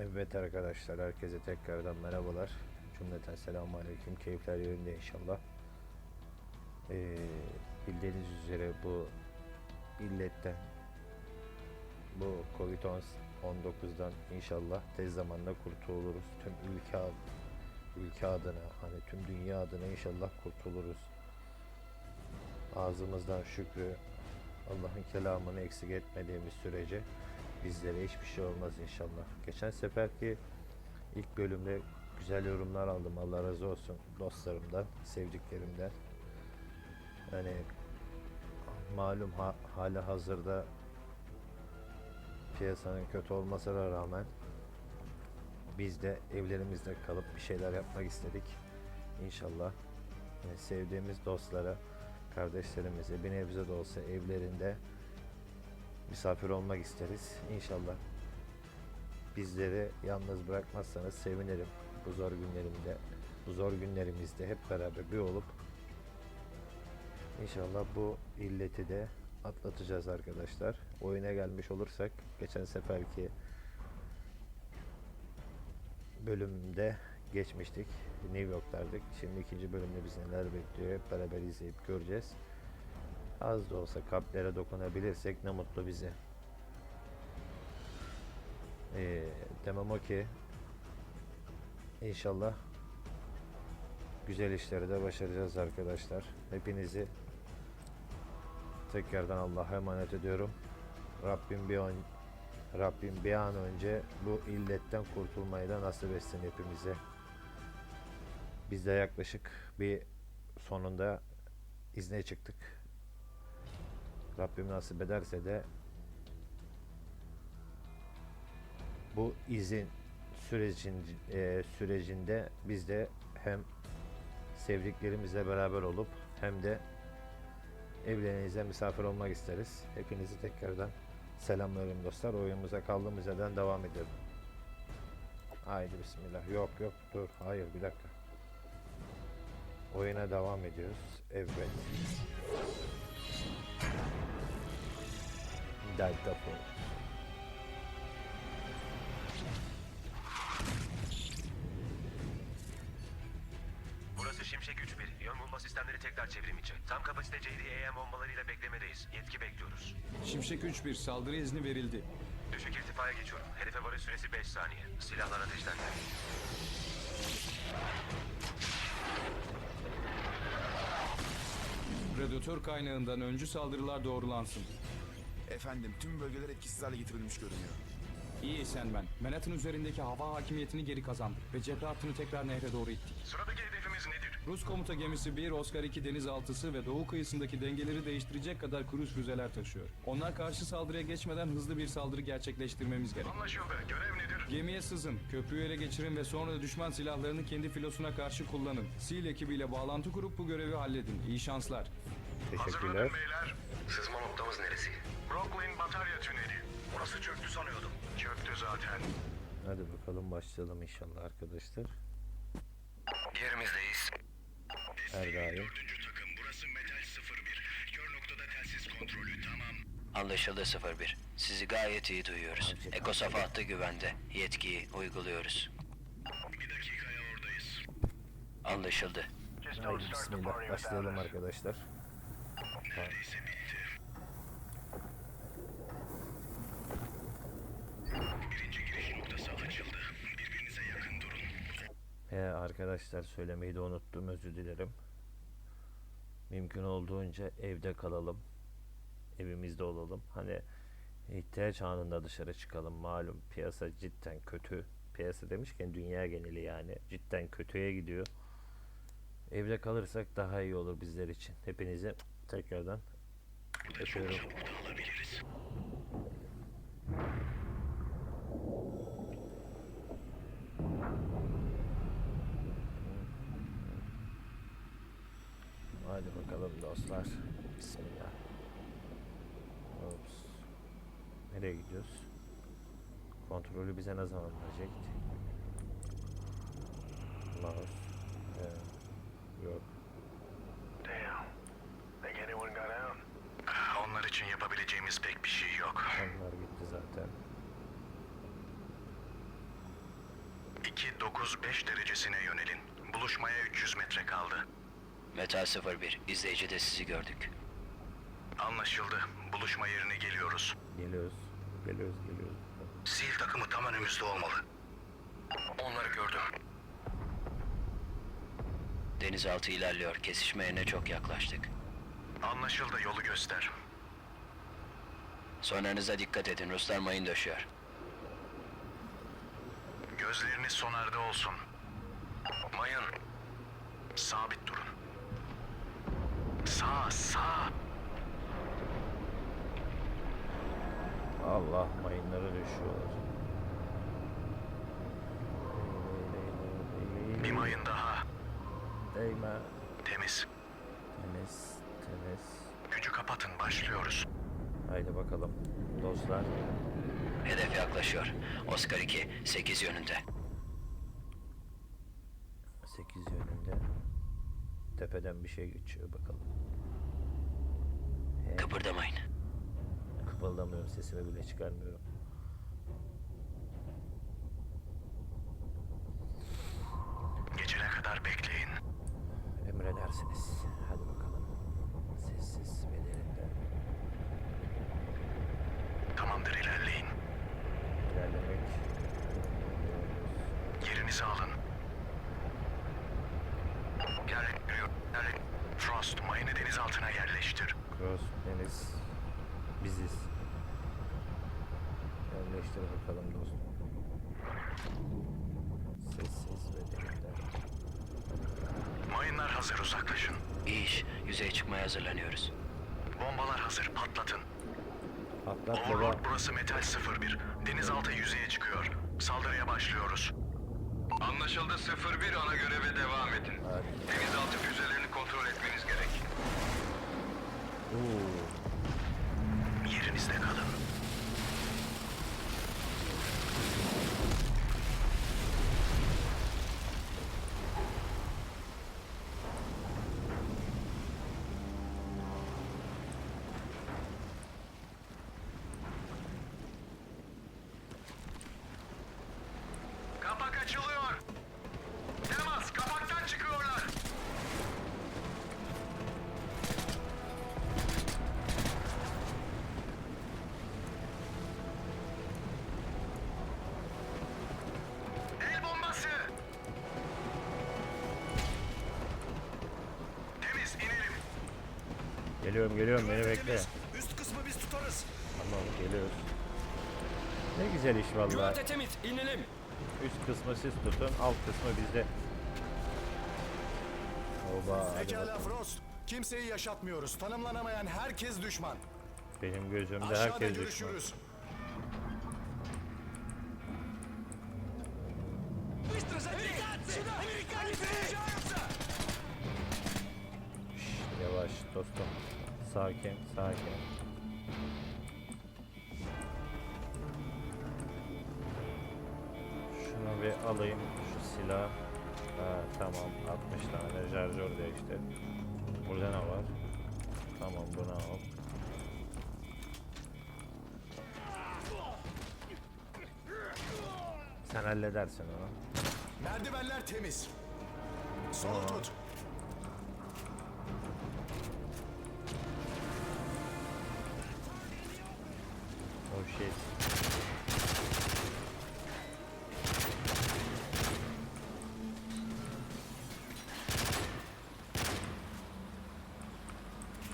Evet arkadaşlar herkese tekrardan merhabalar. Cümleten selamun aleyküm. Keyifler yerinde inşallah. Ee, bildiğiniz üzere bu illetten bu Covid-19'dan inşallah tez zamanda kurtuluruz. Tüm ülke ülke adına hani tüm dünya adına inşallah kurtuluruz. Ağzımızdan şükrü Allah'ın kelamını eksik etmediğimiz sürece bizlere hiçbir şey olmaz inşallah. Geçen seferki ilk bölümde güzel yorumlar aldım. Allah razı olsun dostlarımdan, sevdiklerimden. Yani malum ha, hali hazırda piyasanın kötü olmasına rağmen biz de evlerimizde kalıp bir şeyler yapmak istedik. İnşallah yani sevdiğimiz dostlara, kardeşlerimize bir nebze de olsa evlerinde misafir olmak isteriz. İnşallah bizleri yalnız bırakmazsanız sevinirim. Bu zor günlerimde, bu zor günlerimizde hep beraber bir olup İnşallah bu illeti de atlatacağız arkadaşlar. Oyuna gelmiş olursak geçen seferki bölümde geçmiştik. New York'taydık. Şimdi ikinci bölümde bizi neler bekliyor hep beraber izleyip göreceğiz. Az da olsa kalplere dokunabilirsek ne mutlu bize. Ee, demem o ki inşallah güzel işleri de başaracağız arkadaşlar. Hepinizi tekrardan Allah'a emanet ediyorum. Rabbim bir an, Rabbim bir an önce bu illetten kurtulmayı da nasip etsin hepimize. Biz de yaklaşık bir sonunda izne çıktık. Rabbim nasip ederse de bu izin sürecin e, sürecinde biz de hem sevdiklerimizle beraber olup hem de evlerinize misafir olmak isteriz. Hepinizi tekrardan selamlıyorum dostlar. Oyunumuza kaldığımız yerden devam edelim. Haydi bismillah. Yok yok dur. Hayır bir dakika. Oyuna devam ediyoruz. Evet. Delta Force. Burası Şimşek 3-1. Yön bulma sistemleri tekrar çevrim içi. Tam kapasite JDAM bombalarıyla beklemedeyiz. Yetki bekliyoruz. Şimşek 3-1 saldırı izni verildi. Düşük irtifaya geçiyorum. Hedefe varış süresi 5 saniye. Silahlar ateşlendi. Predatör kaynağından öncü saldırılar doğrulansın. Efendim tüm bölgeler etkisiz hale getirilmiş görünüyor. İyi sen ben. Manhattan üzerindeki hava hakimiyetini geri kazandık ve cephe hattını tekrar nehre doğru ittik. Sıradaki hedefimiz nedir? Rus komuta gemisi 1, Oscar 2 denizaltısı ve doğu kıyısındaki dengeleri değiştirecek kadar kruz füzeler taşıyor. Onlar karşı saldırıya geçmeden hızlı bir saldırı gerçekleştirmemiz gerek. Anlaşıldı. Görev nedir? Gemiye sızın, köprüyü ele geçirin ve sonra da düşman silahlarını kendi filosuna karşı kullanın. SEAL ekibiyle bağlantı kurup bu görevi halledin. İyi şanslar. Teşekkürler. beyler. Sızma noktamız neresi? Brooklyn Batarya Tüneli. Orası çöktü sanıyordum. Çöktü zaten. Hadi bakalım başlayalım inşallah arkadaşlar. Yerimizdeyiz. Her daim. Dördüncü takım burası Metal 01. Kör noktada telsiz kontrolü tamam. Anlaşıldı 01. Sizi gayet iyi duyuyoruz. Eko safa hattı güvende. Yetkiyi uyguluyoruz. Bir dakikaya oradayız. Anlaşıldı. Haydi bismillah başlayalım arkadaşlar. Neredeyse bitti. Birinci giriş noktası açıldı. Birbirinize yakın durun. He arkadaşlar söylemeyi de unuttum özür dilerim. Mümkün olduğunca evde kalalım. Evimizde olalım. Hani ihtiyaç anında dışarı çıkalım. Malum piyasa cidden kötü. Piyasa demişken dünya geneli yani cidden kötüye gidiyor. Evde kalırsak daha iyi olur bizler için. Hepinize tekrardan öpüyorum. Hadi bakalım dostlar. Bismillah. Ops. Nereye gidiyoruz? Kontrolü bize ne zaman verecek? Mouse. Ee, yok. Onlar için yapabileceğimiz pek bir şey yok. Onlar gitti zaten. 295 derecesine yönelin. Buluşmaya 300 metre kaldı. Metal 01, izleyici de sizi gördük. Anlaşıldı. Buluşma yerine geliyoruz. Geliyoruz. Geliyoruz geliyoruz. Sil takımı tam önümüzde olmalı. Onları gördüm. Denizaltı ilerliyor. Kesişme yerine çok yaklaştık. Anlaşıldı. Yolu göster. Sonlarınıza dikkat edin. Ruslar mayın döşüyor. Gözleriniz sonarda olsun. Mayın. Sabit durun. Sağ, sağ. Allah mayınları düşüyorlar. Bir mayın daha. Değme. Temiz. Temiz. Temiz. Gücü kapatın. Başlıyoruz. Haydi bakalım dostlar. Hedef yaklaşıyor. Oscar 2, 8 yönünde. 8 yönünde. Tepeden bir şey geçiyor bakalım. He, Kıpırdamayın. Kıpıldamıyorum sesimi bile çıkarmıyorum. Gecene kadar bekleyin. Emredersiniz. Hadi bakalım. Sessiz ve derinden Tamamdır ilerleyin. ilerlemek. Yerinizi alın. Yerleştiriyor. Yerle... Frost, mayını deniz altına yerleştir. Cross deniz biziz. Yerleştir bakalım dostum. Sessiz ve derinden. Mayınlar hazır, uzaklaşın. İyi iş. Yüzeye çıkmaya hazırlanıyoruz. Bombalar hazır, patlatın. Atlat baba. Overlord burası Metal 01. Denizaltı yüzeye çıkıyor. Saldırıya başlıyoruz. Anlaşıldı 01 ana göreve devam edin. Hadi. Denizaltı füzelerini kontrol etmeniz gerek. Oo. Yerinizde kalın. Geliyorum geliyorum beni bekle. Üst kısmı biz tutarız. Tamam geliyoruz. Ne güzel iş vallahi. temiz, inelim. Üst kısmı siz tutun, alt kısmı bizde. Oba Pekala. Frost. Kimseyi yaşatmıyoruz. Tanımlanamayan herkes düşman. Benim gözümde Aşağıda herkes düşman. görüşürüz. Tamam, bunu al. Sen halledersin onu. Merdivenler temiz. Solu tut. Oh shit.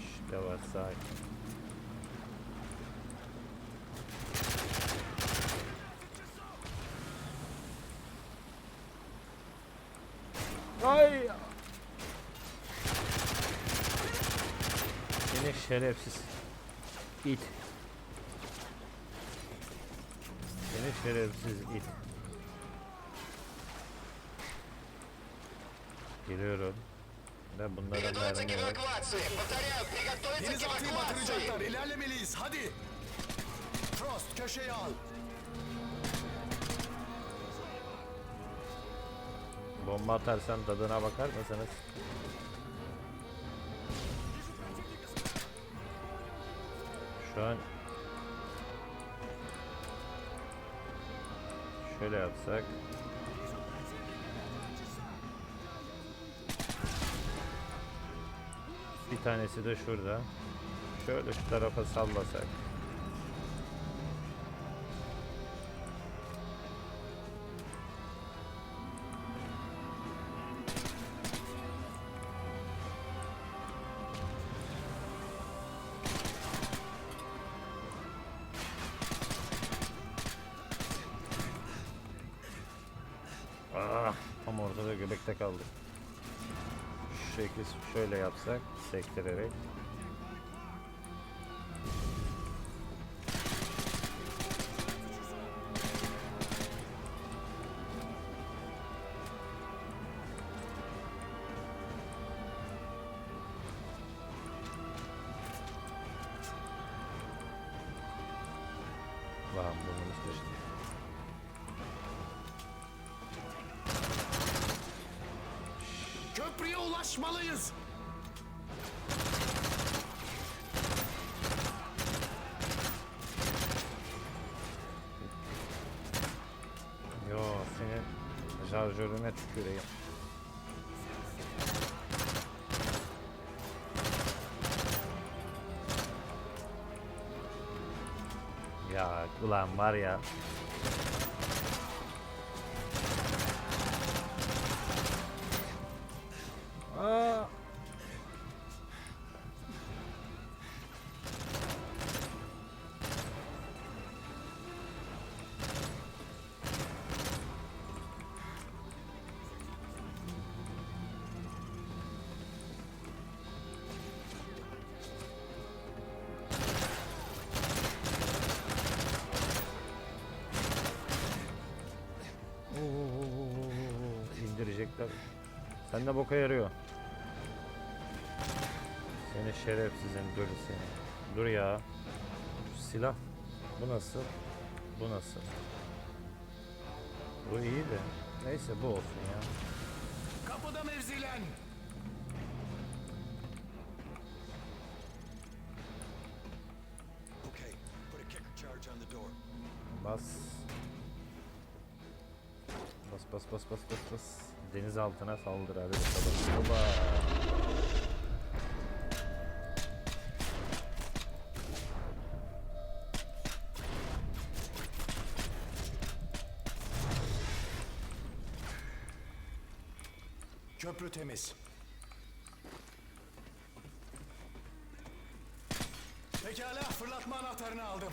Şşt, yavaş sakin. Ay! Seni şerefsiz it. Seni şerefsiz it. Geliyorum. Da bunlara mermi yok. Denizaltıyı batıracaklar. İlerlemeliyiz. Hadi. Frost köşeye al. Bomba atarsam tadına bakar mısınız? şu an. Şöyle yapsak. Bir tanesi de şurada. Şöyle şu tarafa sallasak. Tam ortada göbekte kaldı. Şu şekil şöyle yapsak sektirerek. Tüküreyim. Ya ulan var ya. Sen de boka yarıyor. Seni şerefsizin dur seni. Dur ya. Şu silah. Bu nasıl? Bu nasıl? Bu iyi de. Neyse bu olsun ya. Kapıda mevzilen. Okay, put a kicker charge on the door. Bas. Bas bas bas bas bas bas. Deniz altına saldır hadi bakalım. Oba. Köprü temiz. Pekala, fırlatma anahtarını aldım.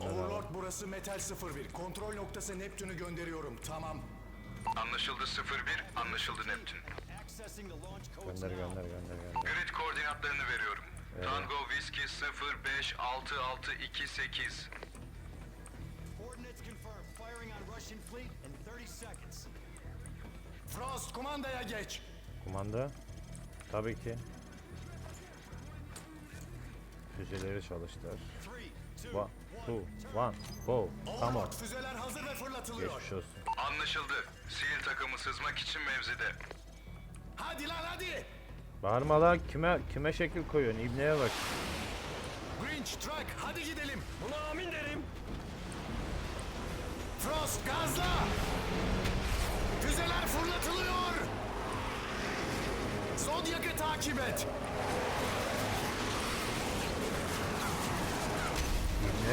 Overlord burası Metal 01. Kontrol noktası Neptün'ü gönderiyorum. Tamam. Anlaşıldı 01, anlaşıldı Neptün. Gönder gönder gönder gönder. Grid koordinatlarını veriyorum. Tango Whiskey 056628. Coordinates confirmed. Firing on Russian fleet in 30 seconds. Frost, kumandaya geç. Kumanda. Tabii ki. Füzeleri çalıştır. Three, two, One, two, one, go. Come on. Overlord, füzeler hazır ve fırlatılıyor. Geçmiş olsun. Anlaşıldı. Sil takımı sızmak için mevzide. Hadi lan hadi. Bağırma lan kime kime şekil koyuyorsun İbneye bak. Grinch, Truck, hadi gidelim. Buna amin derim. Frost, gazla. Füzeler fırlatılıyor. Zodiac'ı takip et.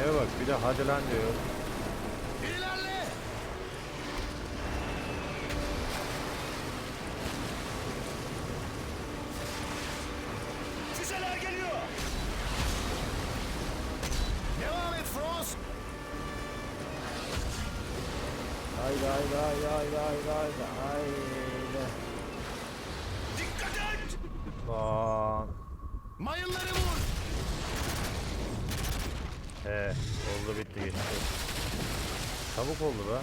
İbneye bak bir de hadi lan diyor. İlerle. Füzeler geliyor. Devam et Frost. Haydi haydi haydi haydi haydi haydi. Dikkat et. Lan. Mayınları vur. He oldu bitti geçti. Çabuk oldu be.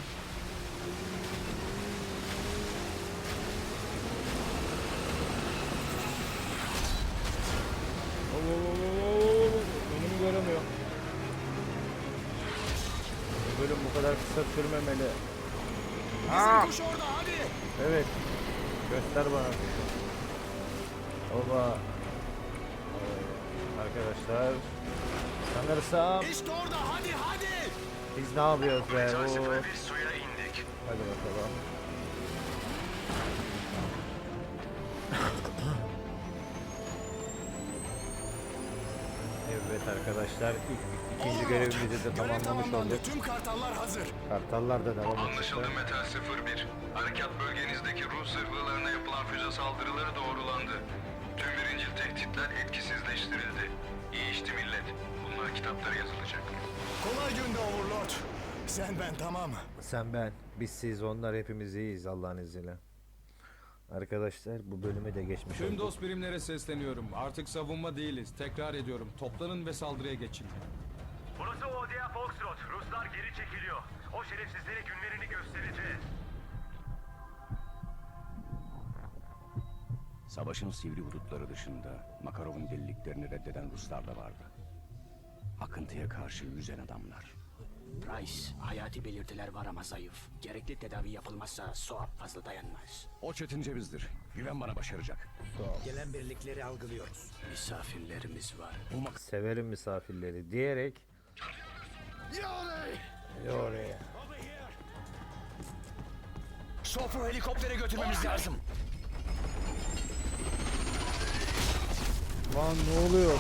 Önümü göremiyorum. Bu bölüm bu kadar kısa sürmemeli. Hadi. Evet. Göster bana. Oba. Ee, Arkadaşlar. Sanırsam İşte orada hadi hadi. Biz ne yapıyoruz be? Metal Oo. 01 suya indik. Hadi bakalım. Evet arkadaşlar ilk, ikinci görevimizi de tamamlamış olduk. Tüm kartallar hazır. Kartallar da devam Anlaşıldı edecekler. Metal 01. Harekat bölgenizdeki Rus zırhlılarına yapılan füze saldırıları doğrulandı. Tüm birincil tehditler etkisizleştirildi. İyi işti millet. Bunlar kitaplara yazılacak. Kolay günde Overlord. Sen ben tamam. Sen ben, biz siz onlar hepimiz iyiyiz Allah'ın izniyle. Arkadaşlar bu bölümü de geçmiş Tüm olduk. dost birimlere sesleniyorum. Artık savunma değiliz. Tekrar ediyorum. Toplanın ve saldırıya geçin. Burası Odia Foxtrot. Ruslar geri çekiliyor. O şerefsizlere günlerini göstereceğiz. Savaşın sivri hudutları dışında Makarov'un deliliklerini reddeden Ruslar da vardı. Akıntıya karşı yüzen adamlar. Price, hayati belirtiler var ama zayıf. Gerekli tedavi yapılmazsa Soap fazla dayanmaz. O çetin cevizdir. Güven bana başaracak. Gelen birlikleri algılıyoruz. Misafirlerimiz var. Severim misafirleri diyerek Yore. Sofu helikoptere götürmemiz lazım. Lan ne oluyor?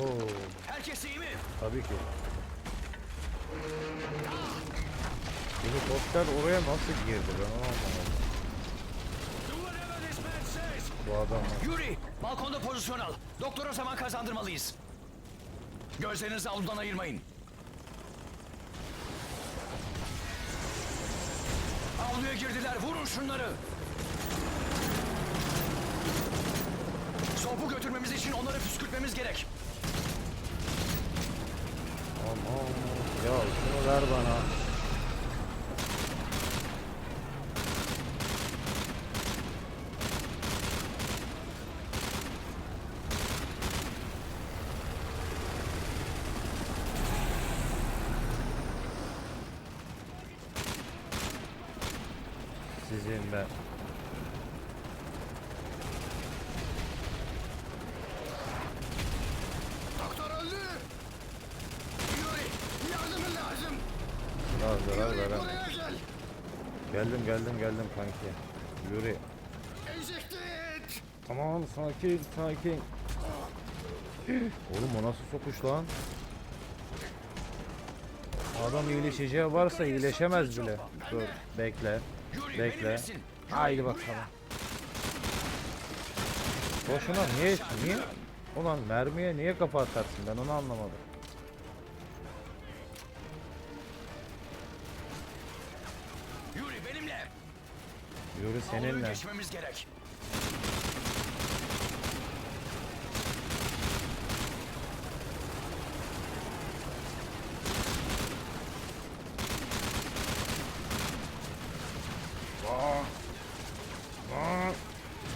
Oho, Herkes iyi mi? tabii ki. Helikopter oraya nasıl girdi ben onu anlamadım. Bu adam Yuri, balkonda pozisyon al. Doktora zaman kazandırmalıyız. Gözlerinizi avludan ayırmayın. Avluya girdiler, vurun şunları. Sopu götürmemiz için onları püskürtmemiz gerek. Aman ya şunu ver bana. Geldim geldim geldim kanki. Yürü. Tamam sakin sakin. Oğlum o nasıl sokuş lan? Adam iyileşeceği varsa iyileşemez bile. Dur bekle. Bekle. Haydi bakalım. Boşuna niye niye? Ulan mermiye niye kafa atarsın ben onu anlamadım. Yürü Avluyu seninle. geçmemiz gerek.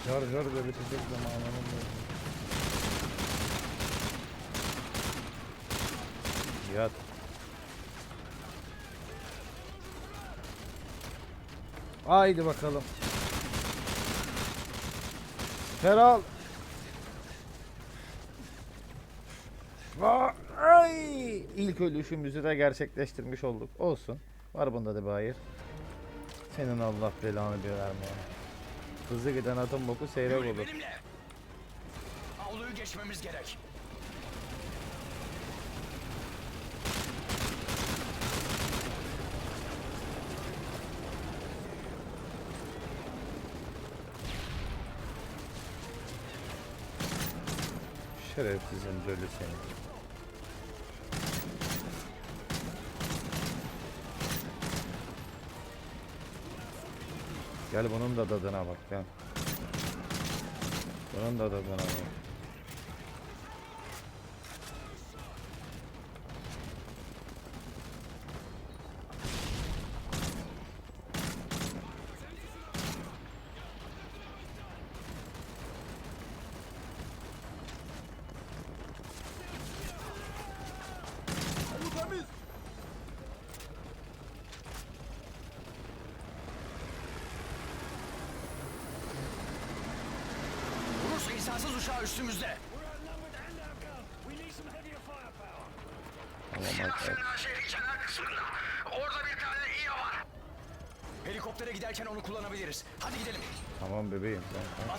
Jar da bitecek zamanının da. Yat. Haydi bakalım. Feral. Ay! İlk ölüşümüzü de gerçekleştirmiş olduk. Olsun. Var bunda da bir hayır. Senin Allah belanı bir vermeye. Hızlı giden atın boku seyrek Yuri olur. Avluyu geçmemiz gerek. Şerefsizin dölü seni. Gel bunun da tadına bak gel. Bunun da tadına bak.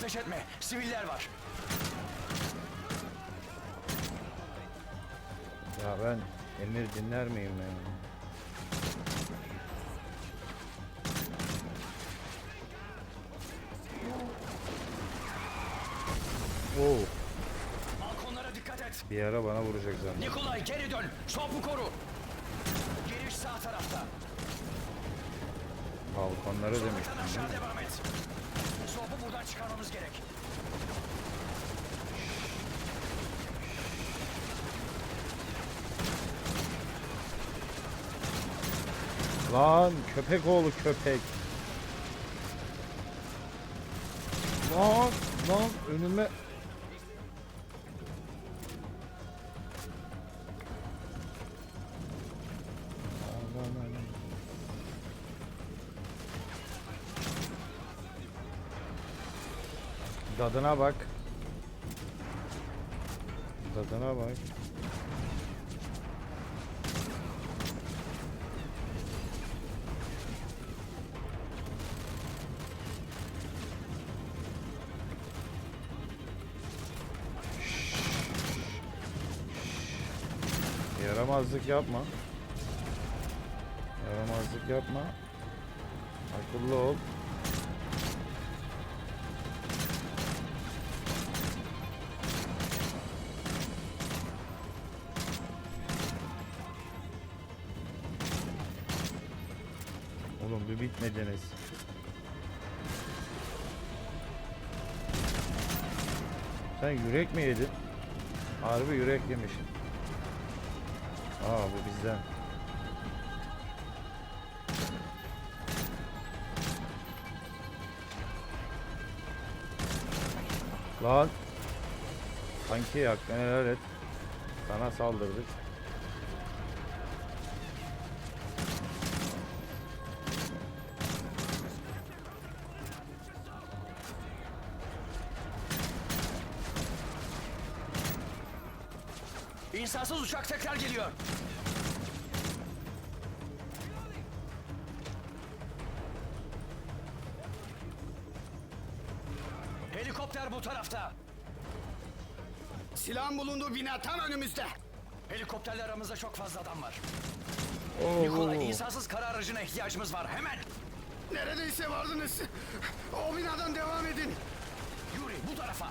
ateş etme. Siviller var. Ya ben emir dinler miyim yani? Oo. Balkonlara dikkat et. Bir ara bana vuracak zannediyorum. Nikolay geri dön. Sopu koru. Giriş sağ tarafta. Balkonlara demiştim. Aşağı devam et. Buradan çıkarmamız gerek. Lan köpek oğlu köpek. Lan lan önüme Dadına bak. Dadına bak. Yaramazlık yapma. Yaramazlık yapma. Akıllı ol. Bitmediniz. Sen yürek mi yedin? Harbi yürek yemişsin. Aa bu bizden. Lan. Sanki hakkını helal et. Sana saldırdık. İnsansız uçak tekrar geliyor. Helikopter bu tarafta. Silahın bulunduğu bina tam önümüzde. Helikopterle aramızda çok fazla adam var. Oo. Nikolay insansız kara aracına ihtiyacımız var hemen. Neredeyse vardınız. O binadan devam edin. Yuri bu tarafa.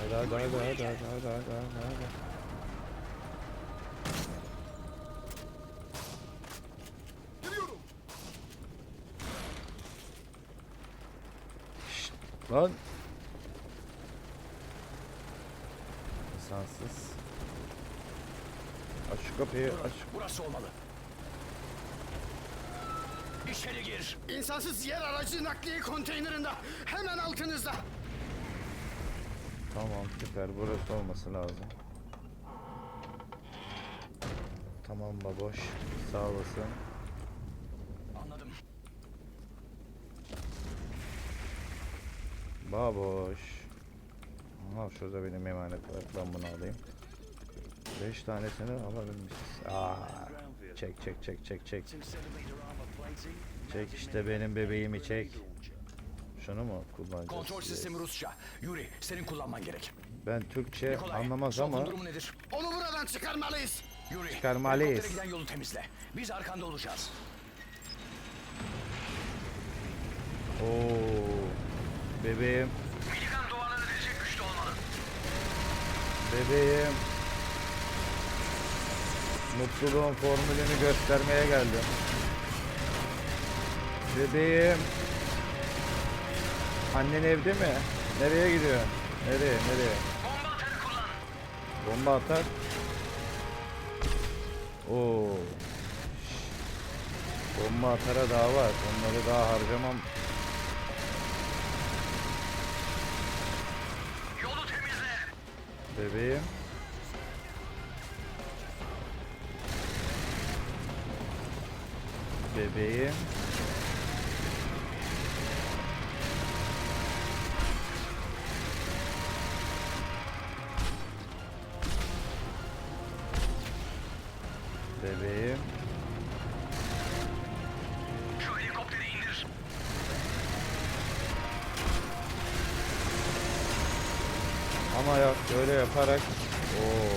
Hadi hadi hadi hadi hadi hadi hadi hadi Lan. İnsansız. Aç şu kapıyı aç. Burası olmalı. İçeri gir. İnsansız yer aracı nakliye konteynerinde. Hemen altınızda. Tamam süper burası olması lazım. Tamam baboş. Sağ olasın. Baboş. Aha şurada benim emanet var. Ben bunu alayım. 5 tanesini alabilmişiz. Aa, çek çek çek çek çek. Çek işte benim bebeğimi çek. Şunu mu kullanacağız? Kontrol sistemi Rusça. Yuri senin kullanman gerek. Ben Türkçe Nikolay anlamaz ama durumu nedir? Onu buradan çıkarmalıyız. Yuri Çıkarmalıyız. giden yolu temizle. Biz arkanda olacağız. Oo, bebeğim, Miligan duvarları edecek güçte olmalı. bebeğim. Mutluluğun formülünü göstermeye geldim. Bebeğim. Annen evde mi? Nereye gidiyor? Nereye? Nereye? Bomba atarı kullan. Bomba atar. Oo. Bomba atara daha var. Onları daha harcamam. Bebeğim. Bebeğim. yaparak Oo.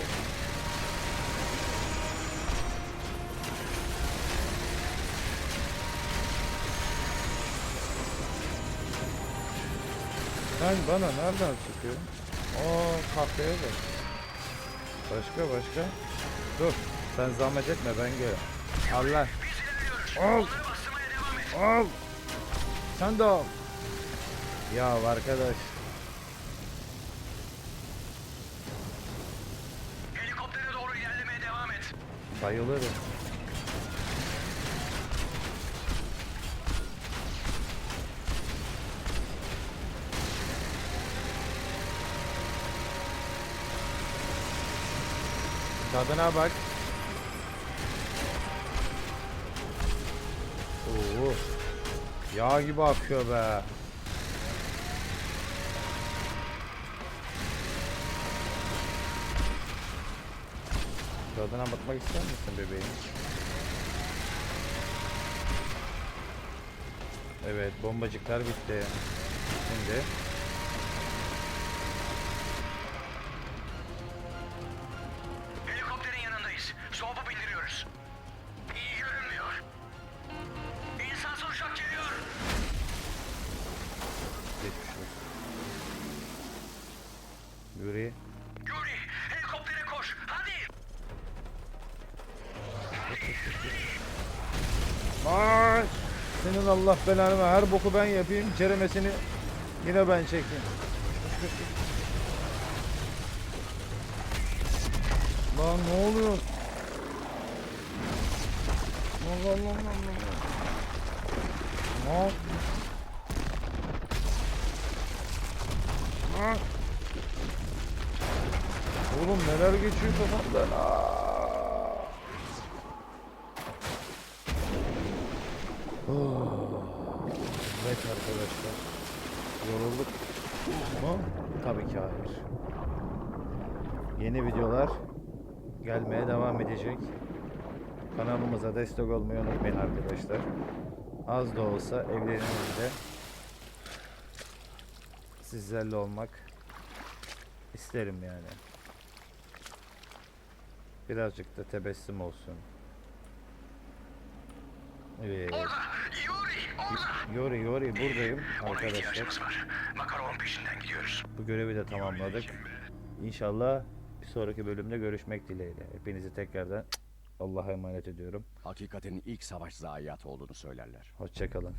Sen bana nereden sıkıyorsun? Oo kahveye de. Başka başka. Dur. Sen zahmet etme ben gel. Allah. Ol. Ol. Sen de ol. Ya arkadaş. Bayılırım. Tadına bak. Oo. Yağ gibi akıyor be. Tadına bakmak ister misin bebeğim? Evet, bombacıklar bitti. Şimdi belanı ver. Her boku ben yapayım. Ceremesini yine ben çekeyim. Lan ne oluyor? Lan lan. Ne yap- Lan. Oğlum neler geçiyor kafamdan? Aa! Evet arkadaşlar. Yorulduk mu? Tabii ki hayır. Yeni videolar gelmeye devam edecek. Kanalımıza destek olmayı unutmayın arkadaşlar. Az da olsa evlerimizde sizlerle olmak isterim yani. Birazcık da tebessüm olsun. Evet. Yori Yori buradayım arkadaşlar. var. Makaron peşinden gidiyoruz. Bu görevi de tamamladık. İnşallah bir sonraki bölümde görüşmek dileğiyle. Hepinizi tekrardan Allah'a emanet ediyorum. Hakikatin ilk savaş zayiatı olduğunu söylerler. Hoşçakalın.